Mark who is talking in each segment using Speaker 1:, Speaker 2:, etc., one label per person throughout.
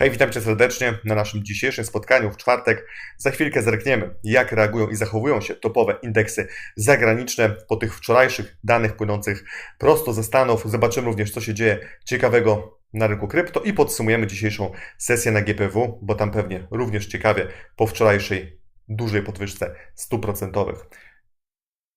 Speaker 1: Hej, witam Cię serdecznie na naszym dzisiejszym spotkaniu w czwartek. Za chwilkę zerkniemy, jak reagują i zachowują się topowe indeksy zagraniczne po tych wczorajszych danych płynących prosto ze Stanów. Zobaczymy również, co się dzieje ciekawego na rynku krypto i podsumujemy dzisiejszą sesję na GPW, bo tam pewnie również ciekawie po wczorajszej dużej podwyżce 100%.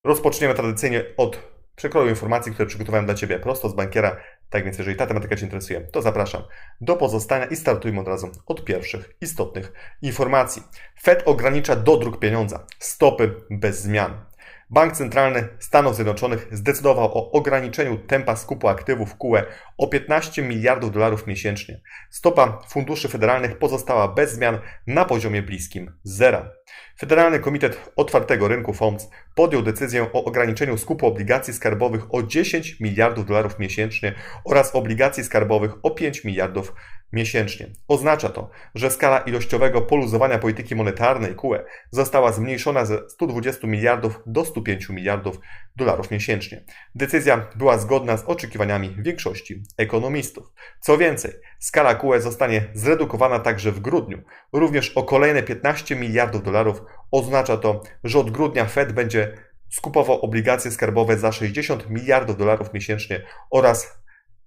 Speaker 1: Rozpoczniemy tradycyjnie od przekroju informacji, które przygotowałem dla Ciebie prosto z bankiera. Tak więc, jeżeli ta tematyka Cię interesuje, to zapraszam do pozostania i startujmy od razu od pierwszych istotnych informacji. Fed ogranicza dodruk pieniądza, stopy bez zmian. Bank Centralny Stanów Zjednoczonych zdecydował o ograniczeniu tempa skupu aktywów QE o 15 miliardów dolarów miesięcznie. Stopa funduszy federalnych pozostała bez zmian na poziomie bliskim zera. Federalny Komitet Otwartego Rynku FOMC podjął decyzję o ograniczeniu skupu obligacji skarbowych o 10 miliardów dolarów miesięcznie oraz obligacji skarbowych o 5 miliardów miesięcznie. Oznacza to, że skala ilościowego poluzowania polityki monetarnej QE została zmniejszona ze 120 miliardów do 105 miliardów dolarów miesięcznie. Decyzja była zgodna z oczekiwaniami większości ekonomistów. Co więcej, skala QE zostanie zredukowana także w grudniu, również o kolejne 15 miliardów dolarów. Oznacza to, że od grudnia Fed będzie skupował obligacje skarbowe za 60 miliardów dolarów miesięcznie oraz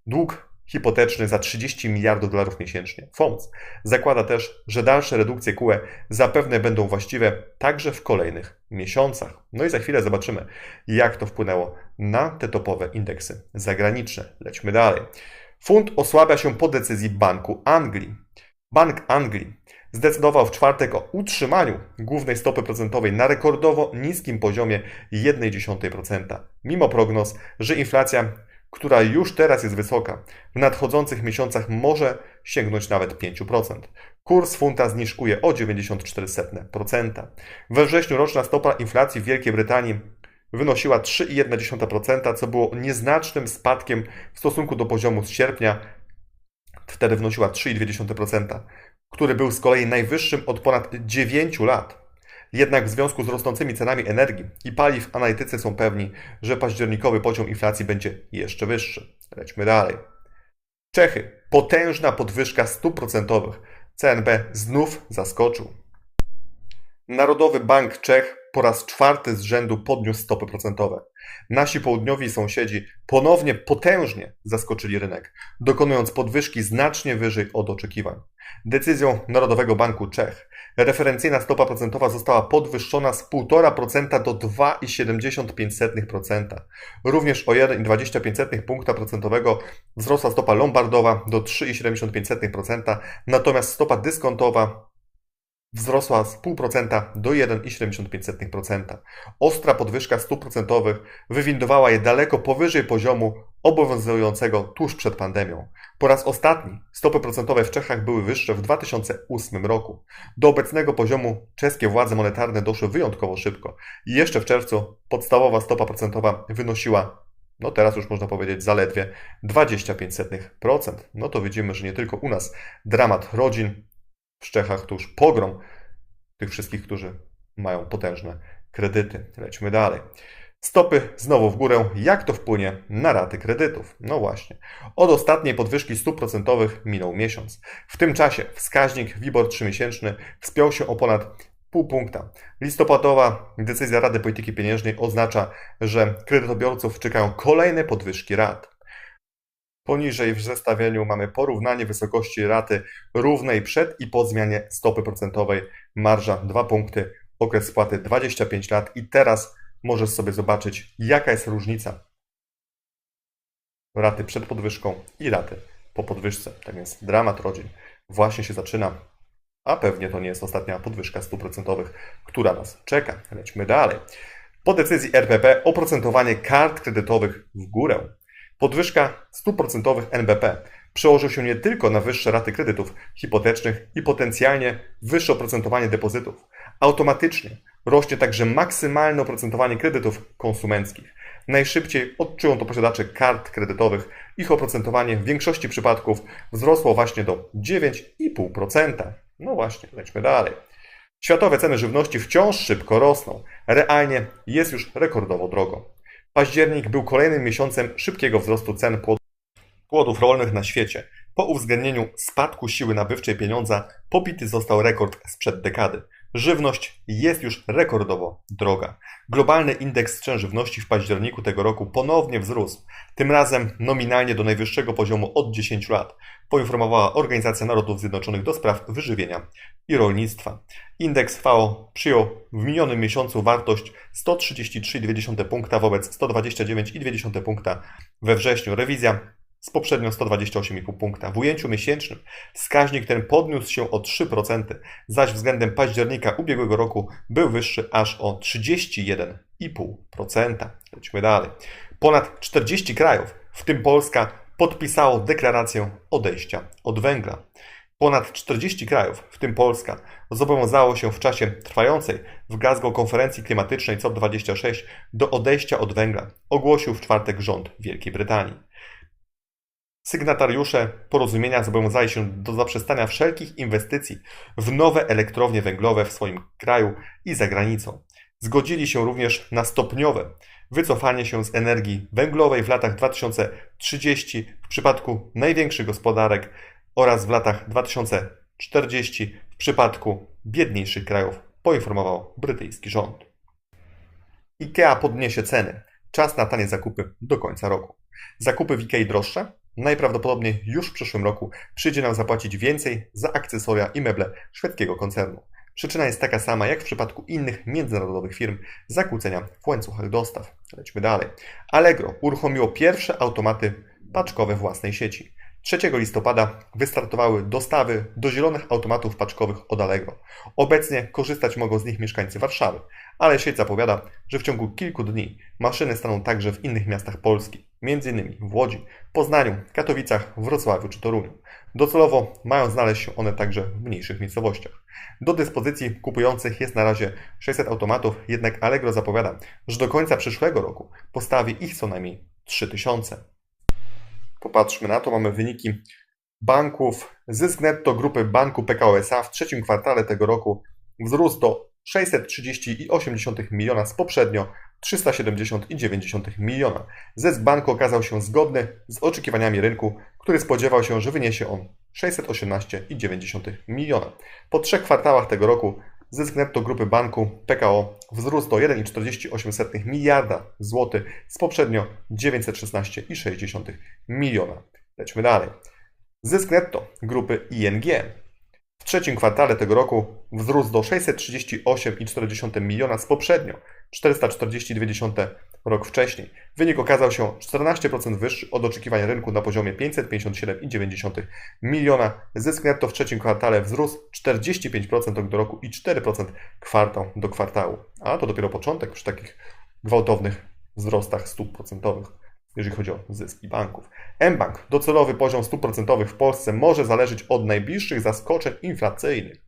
Speaker 1: dług hipoteczny za 30 miliardów dolarów miesięcznie. FOMC zakłada też, że dalsze redukcje QE zapewne będą właściwe także w kolejnych miesiącach. No i za chwilę zobaczymy, jak to wpłynęło na te topowe indeksy zagraniczne. Lećmy dalej. Funt osłabia się po decyzji Banku Anglii. Bank Anglii zdecydował w czwartek o utrzymaniu głównej stopy procentowej na rekordowo niskim poziomie 0,1%, mimo prognoz, że inflacja która już teraz jest wysoka, w nadchodzących miesiącach może sięgnąć nawet 5%. Kurs funta zniżkuje o 94%. We wrześniu roczna stopa inflacji w Wielkiej Brytanii wynosiła 3,1%, co było nieznacznym spadkiem w stosunku do poziomu z sierpnia, wtedy wynosiła 3,2%, który był z kolei najwyższym od ponad 9 lat. Jednak w związku z rosnącymi cenami energii i paliw analitycy są pewni, że październikowy poziom inflacji będzie jeszcze wyższy. Lećmy dalej. Czechy. Potężna podwyżka stóp procentowych. CNB znów zaskoczył. Narodowy Bank Czech po raz czwarty z rzędu podniósł stopy procentowe. Nasi południowi sąsiedzi ponownie potężnie zaskoczyli rynek, dokonując podwyżki znacznie wyżej od oczekiwań. Decyzją Narodowego Banku Czech referencyjna stopa procentowa została podwyższona z 1,5% do 2,75%. Również o 1,25 punkta procentowego wzrosła stopa lombardowa do 3,75%, natomiast stopa dyskontowa wzrosła z 0,5% do 1,75%. Ostra podwyżka stóp procentowych wywindowała je daleko powyżej poziomu obowiązującego tuż przed pandemią. Po raz ostatni stopy procentowe w Czechach były wyższe w 2008 roku. Do obecnego poziomu czeskie władze monetarne doszły wyjątkowo szybko. I jeszcze w czerwcu podstawowa stopa procentowa wynosiła no teraz już można powiedzieć zaledwie 25%. No to widzimy, że nie tylko u nas dramat rodzin, w Czechach to już pogrom tych wszystkich, którzy mają potężne kredyty. Lećmy dalej. Stopy znowu w górę. Jak to wpłynie na raty kredytów? No właśnie. Od ostatniej podwyżki stóp procentowych minął miesiąc. W tym czasie wskaźnik WIBOR 3-miesięczny wspiął się o ponad pół punkta. Listopadowa decyzja Rady Polityki Pieniężnej oznacza, że kredytobiorców czekają kolejne podwyżki rat. Poniżej w zestawieniu mamy porównanie wysokości raty równej przed i po zmianie stopy procentowej. Marża 2 punkty, okres spłaty 25 lat i teraz możesz sobie zobaczyć jaka jest różnica raty przed podwyżką i raty po podwyżce. Tak więc dramat rodzin właśnie się zaczyna, a pewnie to nie jest ostatnia podwyżka stóp procentowych, która nas czeka. Lećmy dalej. Po decyzji RPP oprocentowanie kart kredytowych w górę. Podwyżka stóp procentowych NBP przełoży się nie tylko na wyższe raty kredytów hipotecznych i potencjalnie wyższe oprocentowanie depozytów. Automatycznie rośnie także maksymalne oprocentowanie kredytów konsumenckich. Najszybciej odczują to posiadacze kart kredytowych. Ich oprocentowanie w większości przypadków wzrosło właśnie do 9,5%. No właśnie, lećmy dalej. Światowe ceny żywności wciąż szybko rosną. Realnie jest już rekordowo drogo. Październik był kolejnym miesiącem szybkiego wzrostu cen płodów rolnych na świecie. Po uwzględnieniu spadku siły nabywczej pieniądza pobity został rekord sprzed dekady. Żywność jest już rekordowo droga. Globalny indeks cen żywności w październiku tego roku ponownie wzrósł, tym razem nominalnie do najwyższego poziomu od 10 lat, poinformowała Organizacja Narodów Zjednoczonych do spraw wyżywienia i rolnictwa. Indeks FAO przyjął w minionym miesiącu wartość 133,2 punkta wobec 129,2 punkta we wrześniu. Rewizja z poprzednio 128,5 punkta. W ujęciu miesięcznym wskaźnik ten podniósł się o 3%, zaś względem października ubiegłego roku był wyższy aż o 31,5%. Lećmy dalej. Ponad 40 krajów, w tym Polska, podpisało deklarację odejścia od węgla. Ponad 40 krajów, w tym Polska, zobowiązało się w czasie trwającej w Glasgow konferencji klimatycznej COP26 do odejścia od węgla, ogłosił w czwartek rząd Wielkiej Brytanii. Sygnatariusze porozumienia zobowiązali się do zaprzestania wszelkich inwestycji w nowe elektrownie węglowe w swoim kraju i za granicą. Zgodzili się również na stopniowe wycofanie się z energii węglowej w latach 2030 w przypadku największych gospodarek oraz w latach 2040 w przypadku biedniejszych krajów, poinformował brytyjski rząd. IKEA podniesie ceny. Czas na tanie zakupy do końca roku. Zakupy w IKEA droższe? Najprawdopodobniej już w przyszłym roku przyjdzie nam zapłacić więcej za akcesoria i meble szwedzkiego koncernu. Przyczyna jest taka sama jak w przypadku innych międzynarodowych firm zakłócenia w łańcuchach dostaw. Lećmy dalej. Allegro uruchomiło pierwsze automaty paczkowe własnej sieci. 3 listopada wystartowały dostawy do zielonych automatów paczkowych od Allegro. Obecnie korzystać mogą z nich mieszkańcy Warszawy, ale sieć zapowiada, że w ciągu kilku dni maszyny staną także w innych miastach Polski, m.in. w Łodzi, Poznaniu, Katowicach, Wrocławiu czy Toruniu. Docelowo mają znaleźć się one także w mniejszych miejscowościach. Do dyspozycji kupujących jest na razie 600 automatów, jednak Allegro zapowiada, że do końca przyszłego roku postawi ich co najmniej 3000. Popatrzmy na to, mamy wyniki banków. Zysk netto grupy banku PKO SA w trzecim kwartale tego roku wzrósł do 630,8 miliona z poprzednio 370,9 miliona. Zysk banku okazał się zgodny z oczekiwaniami rynku, który spodziewał się, że wyniesie on 618,9 miliona. Po trzech kwartałach tego roku zysk netto grupy banku PKO wzrósł do 1,48 miliarda złotych z poprzednio 916,6 miliona. Lećmy dalej. Zysk netto grupy ING w trzecim kwartale tego roku wzrósł do 638,4 miliona z poprzednio 442 rok wcześniej. Wynik okazał się 14% wyższy od oczekiwań rynku na poziomie 557,9 miliona. Zysk netto w trzecim kwartale wzrósł 45% rok do roku i 4% kwartał do kwartału. A to dopiero początek przy takich gwałtownych wzrostach stóp procentowych jeżeli chodzi o zyski banków. mBank docelowy poziom stóp procentowych w Polsce może zależeć od najbliższych zaskoczeń inflacyjnych.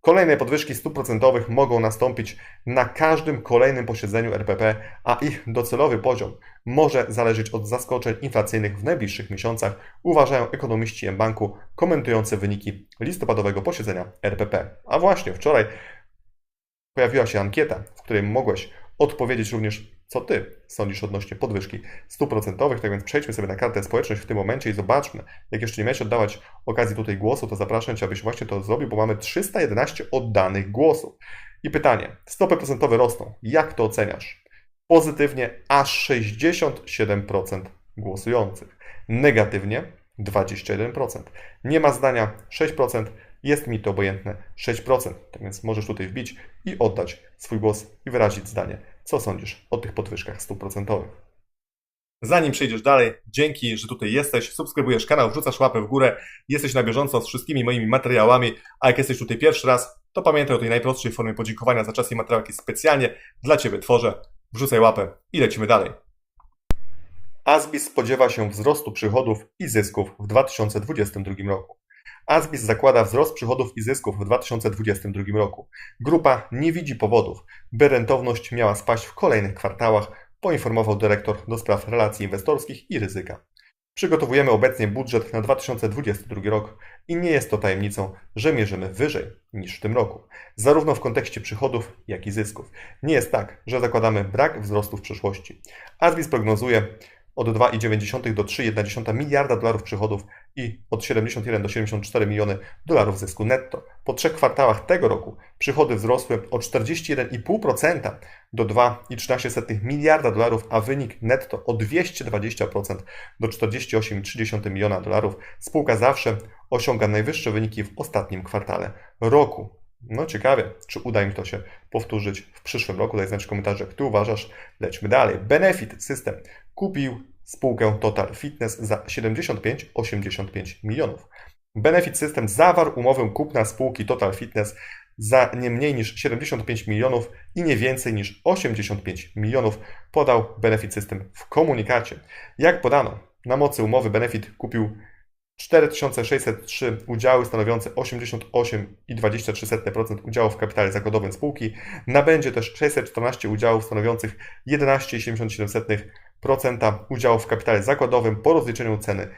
Speaker 1: Kolejne podwyżki stóp procentowych mogą nastąpić na każdym kolejnym posiedzeniu RPP, a ich docelowy poziom może zależeć od zaskoczeń inflacyjnych w najbliższych miesiącach, uważają ekonomiści mBanku komentujący wyniki listopadowego posiedzenia RPP. A właśnie wczoraj pojawiła się ankieta, w której mogłeś odpowiedzieć również co Ty sądzisz odnośnie podwyżki stóp procentowych. Tak więc przejdźmy sobie na kartę społeczność w tym momencie i zobaczmy. Jak jeszcze nie miałeś oddawać okazji tutaj głosu, to zapraszam Cię, abyś właśnie to zrobił, bo mamy 311 oddanych głosów. I pytanie, stopy procentowe rosną. Jak to oceniasz? Pozytywnie aż 67% głosujących. Negatywnie 21%. Nie ma zdania 6%. Jest mi to obojętne 6%. Tak więc możesz tutaj wbić i oddać swój głos i wyrazić zdanie. Co sądzisz o tych podwyżkach stóp procentowych? Zanim przejdziesz dalej, dzięki, że tutaj jesteś, subskrybujesz kanał, wrzucasz łapę w górę, jesteś na bieżąco z wszystkimi moimi materiałami, a jak jesteś tutaj pierwszy raz, to pamiętaj o tej najprostszej formie podziękowania za czas i materiał, jaki specjalnie dla Ciebie tworzę. Wrzucaj łapę i lecimy dalej. Asbis spodziewa się wzrostu przychodów i zysków w 2022 roku. Asbis zakłada wzrost przychodów i zysków w 2022 roku. Grupa nie widzi powodów, by rentowność miała spaść w kolejnych kwartałach, poinformował dyrektor do spraw relacji inwestorskich i ryzyka. Przygotowujemy obecnie budżet na 2022 rok i nie jest to tajemnicą, że mierzymy wyżej niż w tym roku, zarówno w kontekście przychodów, jak i zysków. Nie jest tak, że zakładamy brak wzrostu w przyszłości. Asbis prognozuje od 2,9 do 3,1 miliarda dolarów przychodów i od 71 do 74 miliony dolarów zysku netto. Po trzech kwartałach tego roku przychody wzrosły o 41,5% do 2,13 miliarda dolarów, a wynik netto o 220% do 48,3 miliona dolarów. Spółka zawsze osiąga najwyższe wyniki w ostatnim kwartale roku. No ciekawie, czy uda im to się powtórzyć w przyszłym roku. Daj znać w komentarzach, ty uważasz. Lećmy dalej. Benefit System kupił spółkę Total Fitness za 75-85 milionów. Benefit System zawarł umowę kupna spółki Total Fitness za nie mniej niż 75 milionów i nie więcej niż 85 milionów, podał Benefit System w komunikacie. Jak podano, na mocy umowy Benefit kupił 4603 udziały stanowiące 88,23% udziałów w kapitale zakładowym spółki. Nabędzie też 614 udziałów stanowiących 11,77% udziałów w kapitale zakładowym po rozliczeniu ceny.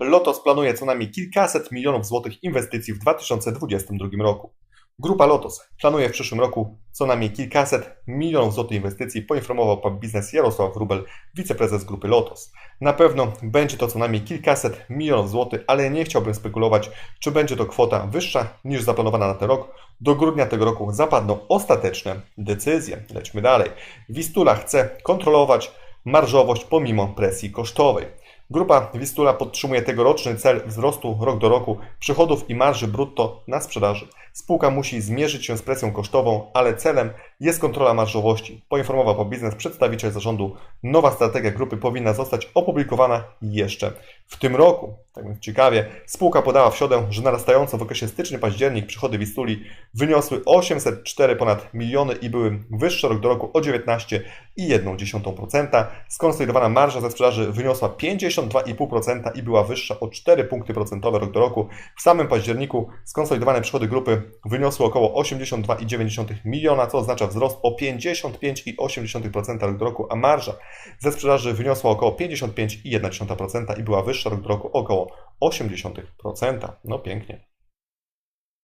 Speaker 1: Lotos planuje co najmniej kilkaset milionów złotych inwestycji w 2022 roku. Grupa Lotos planuje w przyszłym roku co najmniej kilkaset milionów złotych inwestycji, poinformował pan biznes Jarosław Wrubel, wiceprezes grupy Lotos. Na pewno będzie to co najmniej kilkaset milionów złotych, ale nie chciałbym spekulować, czy będzie to kwota wyższa niż zaplanowana na ten rok. Do grudnia tego roku zapadną ostateczne decyzje. Lećmy dalej. Wistula chce kontrolować marżowość pomimo presji kosztowej. Grupa Wistula podtrzymuje tegoroczny cel wzrostu rok do roku przychodów i marży brutto na sprzedaży. Spółka musi zmierzyć się z presją kosztową, ale celem jest kontrola marżowości. Poinformował po biznes przedstawiciel zarządu. Nowa strategia grupy powinna zostać opublikowana jeszcze w tym roku. Tak ciekawie, spółka podała w środę, że narastająco w okresie styczny-październik przychody Wistuli wyniosły 804 ponad miliony i były wyższe rok do roku o 19,1%. Skonsolidowana marża ze sprzedaży wyniosła 52,5% i była wyższa o 4 punkty procentowe rok do roku. W samym październiku skonsolidowane przychody grupy wyniosły około 82,9 miliona, co oznacza wzrost o 55,8% rok do roku, a marża ze sprzedaży wyniosła około 55,1% i była wyższa rok do roku około 0,8%. No pięknie.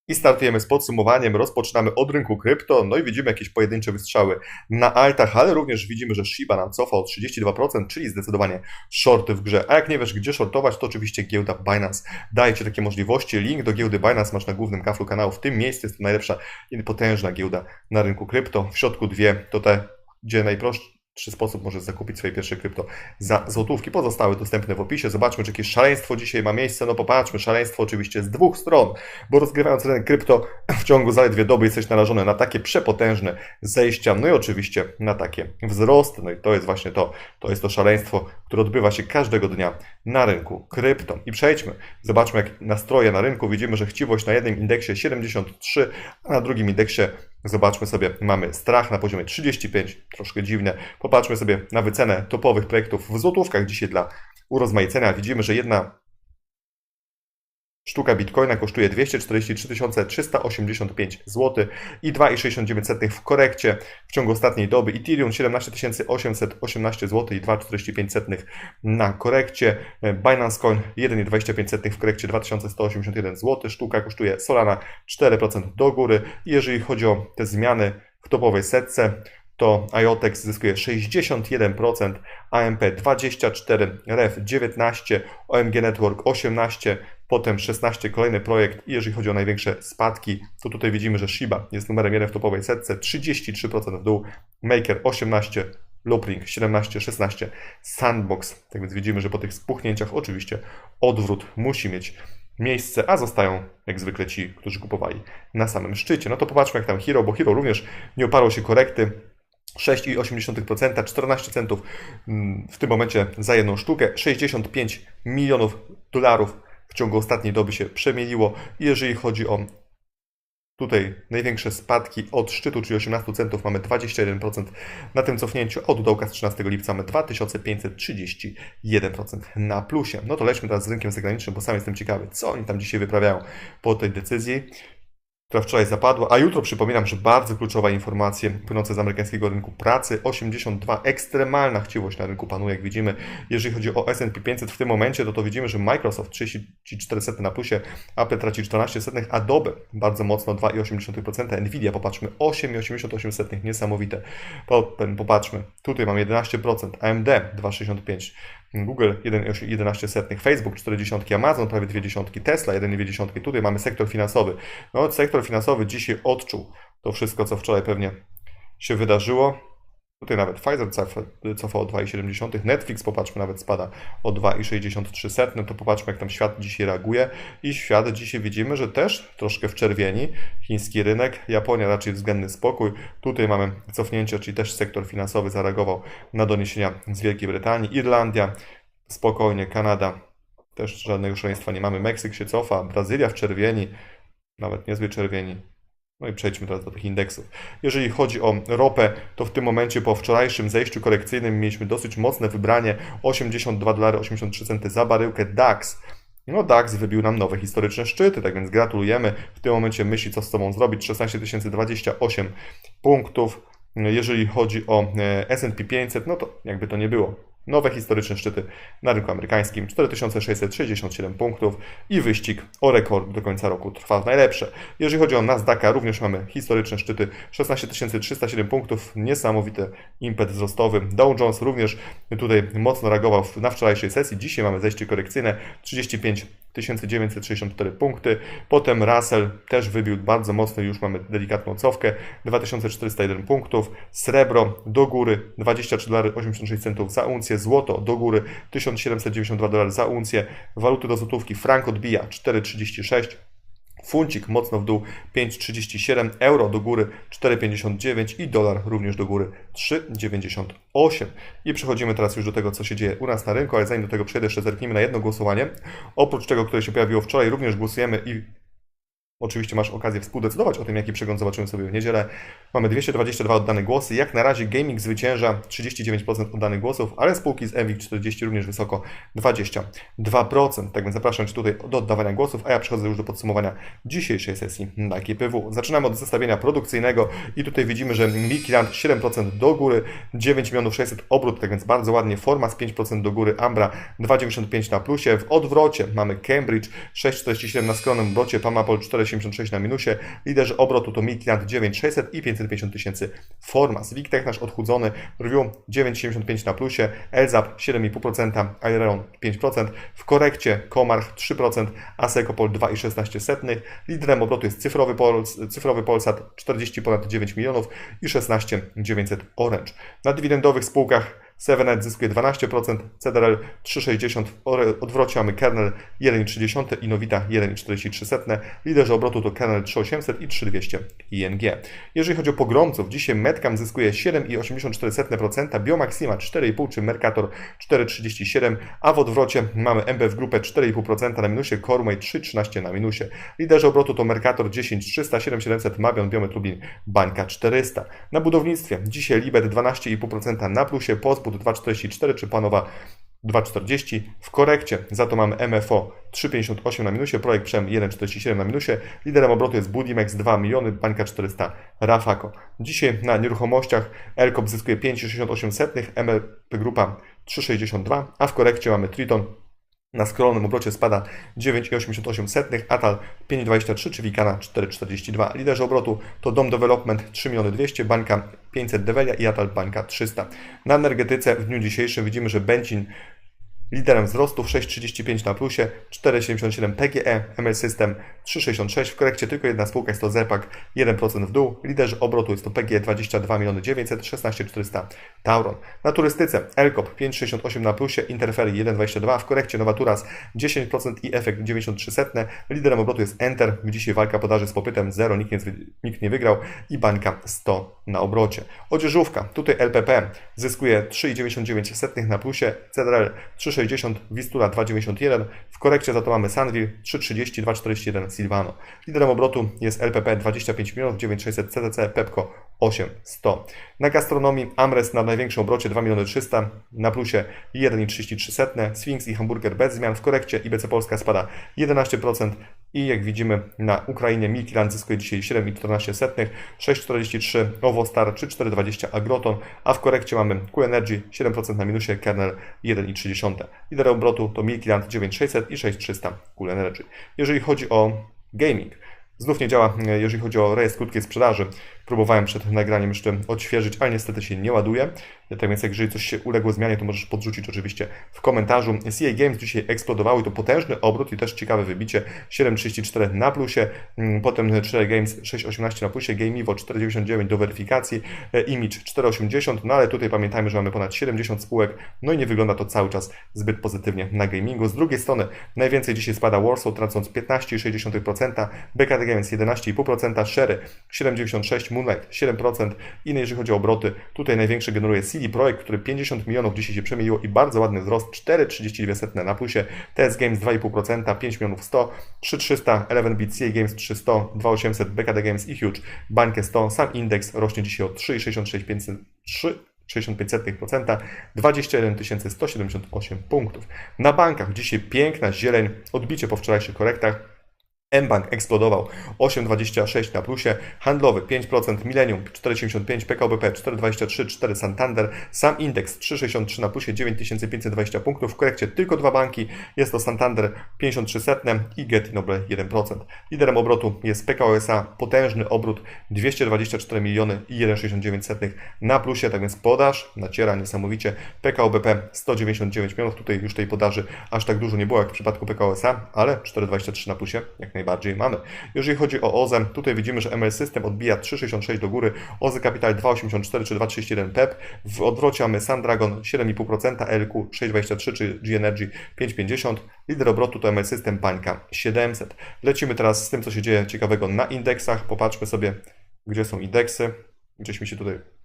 Speaker 1: I startujemy z podsumowaniem. Rozpoczynamy od rynku krypto. No i widzimy jakieś pojedyncze wystrzały na altach, ale również widzimy, że Shiba nam cofa o 32%, czyli zdecydowanie shorty w grze. A jak nie wiesz, gdzie shortować, to oczywiście giełda Binance daje Ci takie możliwości. Link do giełdy Binance masz na głównym kaflu kanału. W tym miejscu jest to najlepsza i potężna giełda na rynku krypto. W środku dwie to te, gdzie najprościej trzy sposób możesz zakupić swoje pierwsze krypto za złotówki. Pozostałe dostępne w opisie. Zobaczmy, czy jakieś szaleństwo dzisiaj ma miejsce. No popatrzmy, szaleństwo oczywiście z dwóch stron, bo rozgrywając rynek krypto w ciągu zaledwie doby jesteś narażony na takie przepotężne zejścia, no i oczywiście na takie wzrosty. No i to jest właśnie to, to jest to szaleństwo, które odbywa się każdego dnia na rynku krypto. I przejdźmy, zobaczmy jak nastroje na rynku. Widzimy, że chciwość na jednym indeksie 73, a na drugim indeksie Zobaczmy sobie, mamy strach na poziomie 35, troszkę dziwne. Popatrzmy sobie na wycenę topowych projektów w złotówkach dzisiaj dla urozmaicenia. Widzimy, że jedna Sztuka bitcoina kosztuje 243 385 zł i 2,69 w korekcie w ciągu ostatniej doby. Ethereum 17 818 zł i 2,45 na korekcie. Binance Coin 1,25 w korekcie 2181 zł. Sztuka kosztuje Solana 4% do góry. I jeżeli chodzi o te zmiany w topowej setce, to IOTEX zyskuje 61%, AMP 24%, REF 19%, OMG Network 18%, potem 16 kolejny projekt i jeżeli chodzi o największe spadki, to tutaj widzimy, że Shiba jest numerem 1 w topowej setce, 33% w dół, Maker 18%, Loopring 17, 16, Sandbox. Tak więc widzimy, że po tych spuchnięciach oczywiście odwrót musi mieć miejsce, a zostają jak zwykle ci, którzy kupowali na samym szczycie. No to popatrzmy jak tam Hero, bo Hero również nie oparło się korekty. 6,8%, 14 centów mm, w tym momencie za jedną sztukę, 65 milionów dolarów w ciągu ostatniej doby się przemieliło. Jeżeli chodzi o tutaj największe spadki od szczytu, czyli 18 centów, mamy 21% na tym cofnięciu, od dołka z 13 lipca mamy 2531% na plusie. No to lećmy teraz z rynkiem zagranicznym, bo sam jestem ciekawy, co oni tam dzisiaj wyprawiają po tej decyzji. Która wczoraj zapadła, a jutro przypominam, że bardzo kluczowa informacja płynące z amerykańskiego rynku pracy. 82, ekstremalna chciwość na rynku panuje, jak widzimy. Jeżeli chodzi o S&P 500 w tym momencie, to to widzimy, że Microsoft 34 sety na plusie, Apple traci 14 setnych, Adobe bardzo mocno 2,8%, Nvidia popatrzmy 8,88 setnych, niesamowite. Popatrzmy, tutaj mamy 11%, AMD 2,65%. Google 1,11 setnych, Facebook 40, Amazon prawie 20, Tesla 1,2. Tutaj mamy sektor finansowy. No, sektor finansowy dzisiaj odczuł to wszystko, co wczoraj pewnie się wydarzyło. Tutaj nawet Pfizer cofa o 2,7, Netflix popatrzmy nawet spada o 2,63, no to popatrzmy jak tam świat dzisiaj reaguje. I świat dzisiaj widzimy, że też troszkę w czerwieni, chiński rynek, Japonia raczej względny spokój, tutaj mamy cofnięcie, czyli też sektor finansowy zareagował na doniesienia z Wielkiej Brytanii, Irlandia spokojnie, Kanada też żadnego szaleństwa nie mamy, Meksyk się cofa, Brazylia w czerwieni, nawet niezły czerwieni, no i przejdźmy teraz do tych indeksów. Jeżeli chodzi o ropę, to w tym momencie po wczorajszym zejściu korekcyjnym mieliśmy dosyć mocne wybranie 82 dolary 83 centy za baryłkę DAX. No DAX wybił nam nowe historyczne szczyty, tak więc gratulujemy. W tym momencie myśli, co z sobą zrobić. 16 028 punktów. Jeżeli chodzi o e, S&P 500, no to jakby to nie było. Nowe historyczne szczyty na rynku amerykańskim 4667 punktów i wyścig o rekord do końca roku trwa w najlepsze. Jeżeli chodzi o Nasdaqa, również mamy historyczne szczyty 16307 punktów, niesamowity impet wzrostowy. Dow Jones również tutaj mocno reagował na wczorajszej sesji. Dzisiaj mamy zejście korekcyjne 35 1964 punkty. Potem Russell też wybił bardzo mocno, już mamy delikatną cofkę, 2401 punktów. Srebro do góry 23,86 centów za uncję. Złoto do góry 1792 dolary za uncję. Waluty do złotówki frank odbija 4,36 Funcik mocno w dół 5,37, euro do góry 4,59 i dolar również do góry 3,98. I przechodzimy teraz już do tego, co się dzieje u nas na rynku, ale zanim do tego przejdę, jeszcze zerknijmy na jedno głosowanie. Oprócz tego, które się pojawiło wczoraj, również głosujemy i Oczywiście masz okazję współdecydować o tym, jaki przegląd zobaczymy sobie w niedzielę. Mamy 222 oddane głosy. Jak na razie gaming zwycięża 39% oddanych głosów, ale spółki z MWIG 40 również wysoko 22%. Tak więc zapraszam Cię tutaj do oddawania głosów, a ja przechodzę już do podsumowania dzisiejszej sesji na GPW. Zaczynamy od zestawienia produkcyjnego i tutaj widzimy, że Mikiland 7% do góry, 9 milionów 600 obrót, tak więc bardzo ładnie. Forma z 5% do góry, Ambra 2,95 na plusie. W odwrocie mamy Cambridge 6,47 na skronym obrocie, Pamapol 4 86 na minusie. Liderzy obrotu to Midland 9600 i 550 tysięcy Formas. Wiktek nasz odchudzony, Review 9,75 na plusie, Elzap 7,5%, Aireon 5%, w korekcie Komarch 3%, Asekopol 2,16. Liderem obrotu jest cyfrowy, Pols, cyfrowy Polsat 40 ponad 9 milionów i 16 900 Orange. Na dywidendowych spółkach Sevenet zyskuje 12%, CDRL 3,60, w odwrocie mamy Kernel 1,30 i Nowita 1,43. Liderzy obrotu to Kernel 3800 i 3200 ING. Jeżeli chodzi o pogromców, dzisiaj Metcam zyskuje 7,84%, Biomaxima 4,5 czy Mercator 4,37, a w odwrocie mamy MBF Grupę 4,5% na minusie, Corumay 3,13 na minusie. Liderzy obrotu to Mercator 10,300, 7700, Mabion, Biomet Lubin, Bańka 400. Na budownictwie dzisiaj Libet 12,5% na plusie, Pospód 2,44 czy Panowa 2,40. W korekcie za to mamy MFO 3,58 na minusie, projekt Przem 1,47 na minusie. Liderem obrotu jest Budimex 2 miliony, bańka 400 Rafako. Dzisiaj na nieruchomościach Elkop zyskuje 5,68, MLP Grupa 3,62, a w korekcie mamy Triton na scrollonym obrocie spada 9,88, Atal 5,23 czy Wikana 4,42. Liderzy obrotu to Dom Development 3 miliony 200, Bańka 500 Develia i Atal Bańka 300. Na energetyce w dniu dzisiejszym widzimy, że Bencin Liderem wzrostów 6,35 na plusie, 4,77 PGE, ML System 3,66. W korekcie tylko jedna spółka jest to Zepak 1% w dół. Liderzy obrotu jest to PGE 22 900 16 400 Tauron. Na turystyce Elkop 5,68 na plusie, Interfery 1,22. W korekcie Novaturas 10% i efekt 93 setne. Liderem obrotu jest Enter. Dzisiaj walka podaży z popytem 0, nikt nie, nikt nie wygrał i bańka 100 na obrocie. Odzieżówka, tutaj LPP zyskuje 3,99 na plusie, CDRL 3,60 3,60, Wistura 2,91, w korekcie za to mamy Sunville 3,30, 2,41 Silvano. Liderem obrotu jest LPP 25 milionów, 9600 CTC, Pepco 8,100. Na gastronomii Amres na największym obrocie 2 miliony 300, na plusie 1,33, Sphinx i Hamburger bez zmian, w korekcie IBC Polska spada 11%, I jak widzimy na Ukrainie Milkiland zyskuje dzisiaj 7,14, 6,43 Ovostar, 3,420 Agroton, a w korekcie mamy Q Energy 7% na minusie, Kernel 1,3. Lider obrotu to Milkiland 9600 i 6300 Q Energy. Jeżeli chodzi o gaming, Znów nie działa, jeżeli chodzi o rejestr krótkiej sprzedaży. Próbowałem przed nagraniem jeszcze odświeżyć, ale niestety się nie ładuje. Tak więc, jeżeli coś się uległo zmianie, to możesz podrzucić oczywiście w komentarzu. CA Games dzisiaj eksplodowały, to potężny obrót i też ciekawe wybicie. 7,34 na plusie, mm, potem 4 Games 6,18 na plusie, GameEvo 4,99 do weryfikacji, e, Image 4,80, no ale tutaj pamiętajmy, że mamy ponad 70 spółek, no i nie wygląda to cały czas zbyt pozytywnie na gamingu. Z drugiej strony najwięcej dzisiaj spada Warsaw, tracąc 15,6%, BKD Games 11,5%, Sherry 7,96%, Moonlight 7%. I jeżeli chodzi o obroty, tutaj największy generuje CD Projekt, który 50 milionów dzisiaj się przemieniło i bardzo ładny wzrost 4,32 na plusie. TS Games 2,5%, 5 milionów 100, 3,300, 11bit CA Games 300, 2,800, BKD Games i Huge, Bankę 100. Sam indeks rośnie dzisiaj o 3,66%. 3,65%, 21 178 punktów. Na bankach dzisiaj piękna zieleń, odbicie po wczorajszych korektach. mBank eksplodował. 8,26 na plusie, handlowy 5%, Millennium 4,75, PKO BP 4,23, 4 Santander, sam indeks 3,63 na plusie, 9520 punktów, w korekcie tylko dwa banki, jest to Santander 53 setne i Getty Noble 1%. Liderem obrotu jest PKO SA, potężny obrót 224 miliony i 1,69 na plusie, tak więc podaż naciera niesamowicie, PKO BP 199 milionów, tutaj już tej podaży aż tak dużo nie było jak w przypadku PKO SA, ale 4,23 na plusie, jak najbardziej najbardziej mamy. Jeżeli chodzi o OZE, tutaj widzimy, że ML System odbija 3,66 do góry, OZE Capital 2,84 czy 2,31 PEP. W odwrocie mamy Sandragon 7,5%, LQ 6,23 czy G Energy 5,50. Lider obrotu to ML System Pańka 700. Lecimy teraz z tym, co się dzieje ciekawego na indeksach. Popatrzmy sobie, gdzie są indeksy. Gdzieś mi się tutaj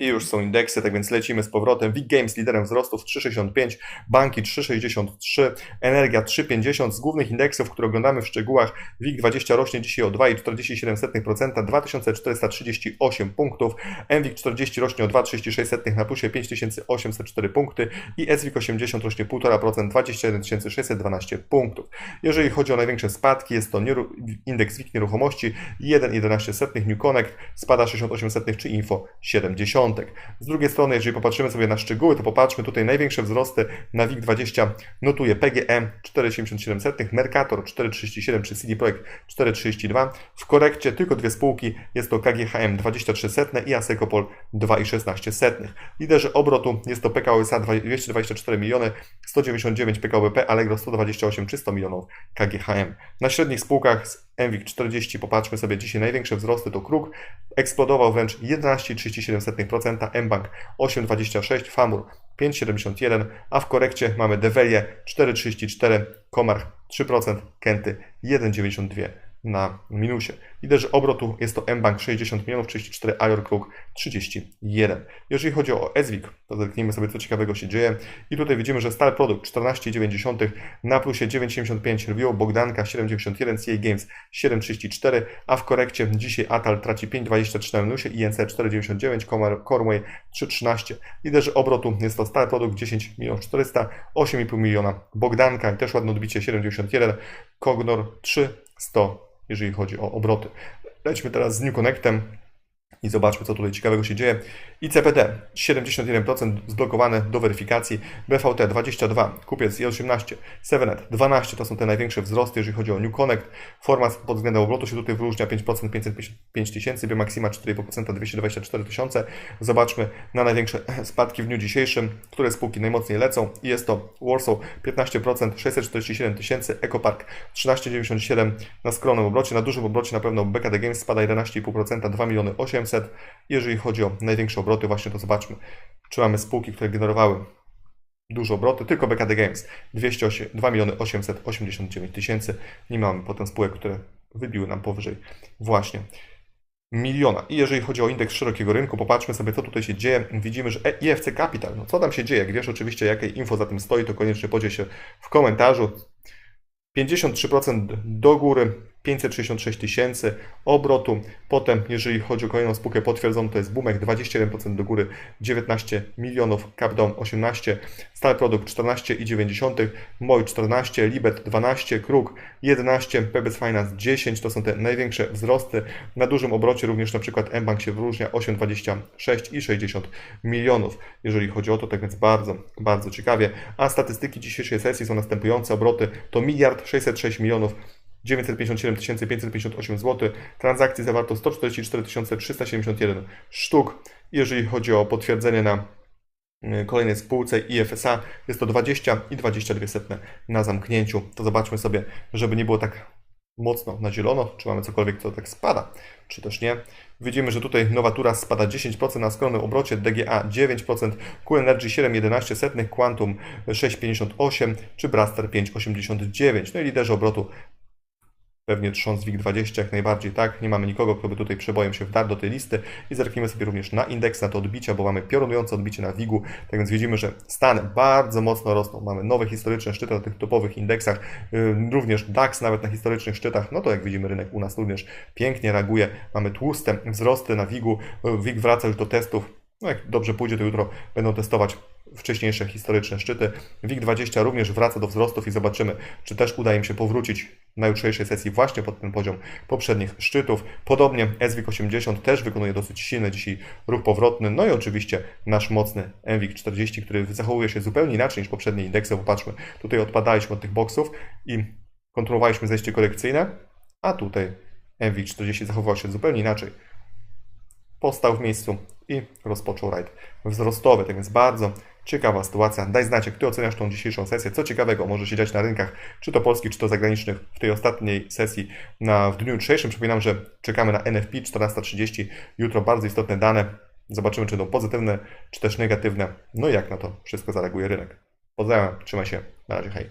Speaker 1: i już są indeksy, tak więc lecimy z powrotem. WIG Games liderem wzrostów 3,65, banki 3,63, energia 3,50. Z głównych indeksów, które oglądamy w szczegółach, WIG20 rośnie dzisiaj o 2,47%, 2438 punktów, MWIG 40 rośnie o 2,36 na plusie 5804 punkty i SWIG 80 rośnie 1,5%, 21 612 punktów. Jeżeli chodzi o największe spadki, jest to indeks WIG nieruchomości 1,11 New Connect spada 68 czy Info 70. Z drugiej strony, jeżeli popatrzymy sobie na szczegóły, to popatrzmy tutaj największe wzrosty na WIG20 notuje PGM 4,77, Mercator 4,37 czy CD Projekt 4,32. W korekcie tylko dwie spółki, jest to KGHM 23 setne i Asecopol 2,16. Liderzy obrotu jest to PKO SA 224 miliony, 199 PKO BP, Allegro 128 300 milionów KGHM. Na średnich spółkach MWIG 40, popatrzmy sobie dzisiaj największe wzrosty to Kruk, eksplodował wręcz 11,37%, mBank 8,26%, Famur 5,71%, a w korekcie mamy Develie 4,34%, Komarch 3%, Kenty 1,92% na minusie. Liderzy obrotu jest to mBank 60 milionów, 34, Alior Kruk 31. Jeżeli chodzi o SWIG, to zerknijmy sobie co ciekawego się dzieje. I tutaj widzimy, że Star Produkt 14,90 na plusie 9,75 Review, Bogdanka 7,91, CA Games 7,34, a w korekcie dzisiaj Atal traci 5,24 na minusie, INC 4,99, Corway 3,13. Liderzy obrotu jest to Star Produkt 10 milionów 400, 8,5 miliona Bogdanka też ładne odbicie 7,91, Cognor 3,100 jeżeli chodzi o obroty. Lećmy teraz z New Connectem i zobaczmy, co tutaj ciekawego się dzieje. ICPT 71% zblokowane do weryfikacji, BVT 22, kupiec I18, 7net 12 to są te największe wzrosty, jeżeli chodzi o New Connect. Format pod względem obrotu się tutaj wyróżnia 5%, 505 tysięcy, Bimaxima 4,5%, 224 tysiące. Zobaczmy na największe spadki w dniu dzisiejszym, które spółki najmocniej lecą. I jest to Warsaw 15%, 647 tysięcy, EcoPark 13,97 na skromnym obrocie, na dużym obrocie na pewno BKD Games spada 11,5%, 2 miliony 800. Jeżeli chodzi o największe obroty, właśnie to zobaczmy. Czy mamy spółki, które generowały duże obroty, tylko BKD Games 208, 2 miliony 889 tysięcy. Nie mamy potem spółek, które wybiły nam powyżej właśnie miliona. I jeżeli chodzi o indeks szerokiego rynku, popatrzmy sobie, co tutaj się dzieje. Widzimy, że IFC Capital, no co tam się dzieje? Jak wiesz oczywiście, jakie info za tym stoi, to koniecznie podziel się w komentarzu. 53% do góry, 566 tysięcy obrotu. Potem, jeżeli chodzi o kolejną spółkę potwierdzoną, to jest Bumek 27% do góry, 19 milionów, Capdown 18, Stal Produkt 14,9, MOI 14, Libet 12, Kruk 11, PBS Finance 10, to są te największe wzrosty. Na dużym obrocie również na przykład mBank się wyróżnia 8,26 i 60 milionów, jeżeli chodzi o to, tak więc bardzo, bardzo ciekawie. A statystyki dzisiejszej sesji są następujące, obroty to miliard 606 milionów 957 558 zł. Transakcji zawarto 144 371 sztuk. Jeżeli chodzi o potwierdzenie na y, kolejnej spółce IFSA, jest to 20 i 22 setne na zamknięciu. To zobaczmy sobie, żeby nie było tak mocno na zielono, czy mamy cokolwiek, co tak spada, czy też nie. Widzimy, że tutaj Nowatura spada 10% na skromnym obrocie, DGA 9%, QEnergy 7,11 setnych, Quantum 6,58 czy Braster 5,89. No i liderzy obrotu pewnie trząs WIG20 jak najbardziej, tak? Nie mamy nikogo, kto by tutaj przebojem się wdarł do tej listy. I zerknijmy sobie również na indeks, na to odbicia, bo mamy piorunujące odbicie na WIG-u, tak więc widzimy, że Stany bardzo mocno rosną, mamy nowe historyczne szczyty na tych topowych indeksach, yy, również DAX nawet na historycznych szczytach, no to jak widzimy rynek u nas również pięknie reaguje, mamy tłuste wzrosty na WIG-u, Yy, WIG wraca już do testów, no jak dobrze pójdzie, to jutro będą testować wcześniejsze historyczne szczyty. WIG20 również wraca do wzrostów i zobaczymy, czy też uda im się powrócić na jutrzejszej sesji właśnie pod ten poziom poprzednich szczytów. Podobnie SWIG80 też wykonuje dosyć silny dzisiaj ruch powrotny. No i oczywiście nasz mocny MWIG40, który zachowuje się zupełnie inaczej niż poprzednie indeksy. Popatrzmy, tutaj odpadaliśmy od tych boksów i kontrolowaliśmy zejście korekcyjne, a tutaj MWIG40 zachowywał się zupełnie inaczej. Postał w miejscu i rozpoczął rajd wzrostowy. Tak więc bardzo ciekawa sytuacja. Daj znać, jak Ty oceniasz tą dzisiejszą sesję. Co ciekawego może się dziać na rynkach, czy to polskich, czy to zagranicznych, w tej ostatniej sesji na, w dniu jutrzejszym. Przypominam, że czekamy na NFP 14.30. Jutro bardzo istotne dane. Zobaczymy, czy będą pozytywne, czy też negatywne. No i jak na to wszystko zareaguje rynek. Pozdrawiam, trzymaj się. Na razie, hej.